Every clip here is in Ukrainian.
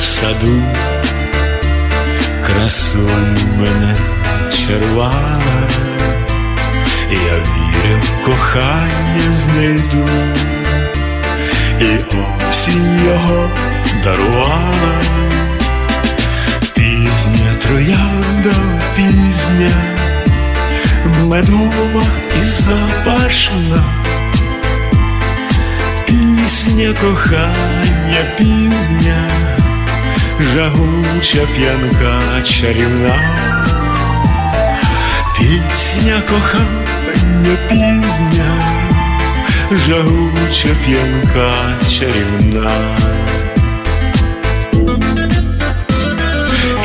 саду, красою мене чарувала, я вірив, кохання знайду, і осінь його дарувала, пізня троянда, пізня, медова і запашна. Пісня кохання, пізня, жагуча п'янка чарівна, пісня кохання, пізня, жагуча п'янка чарівна.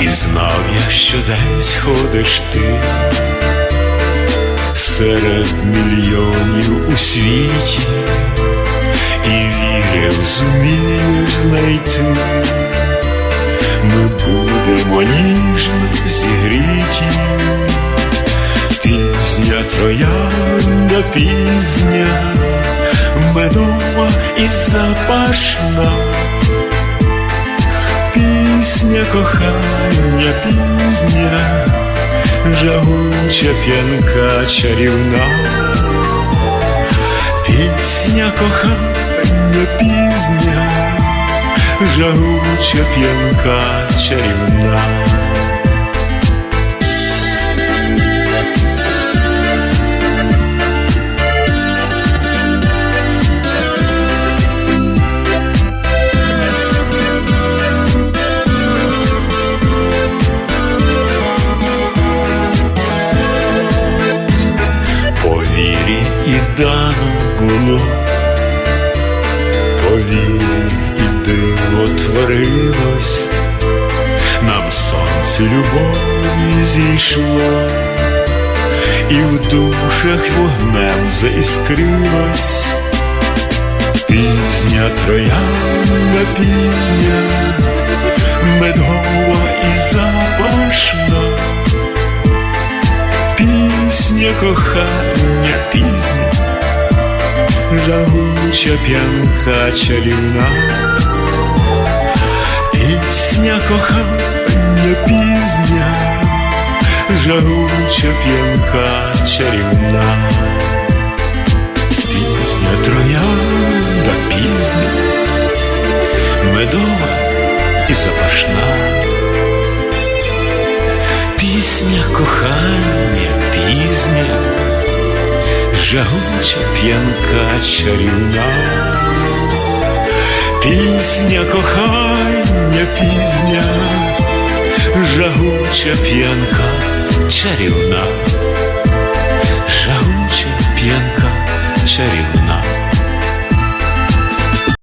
І знав я, що десь ходиш ти серед мільйонів у світі вірив, зумієш знайти, ми будемо ніжно зігріті, пізня троянда пізня, медова і запашна, пісня кохання пізня, жагуча п'янка чарівна. Пісня кохання пізня, жагуча п'янка чарівна. По вірі і дано було, Вірі і диво творилось, нам сонце любові зійшло, і в душах вогнем заіскрилось, пізня троянда пізня, медова і запашна. Пісня кохання пізня, жагуча п'янка чарівна, пісня кохання пізня, жагуча п'янка чарівна, пісня троянда пізня, медова і запашна. Пісня кохання пізня, жагуча п'янка чарівна, пісня кохання пізня, жагуча п'янка чарівна.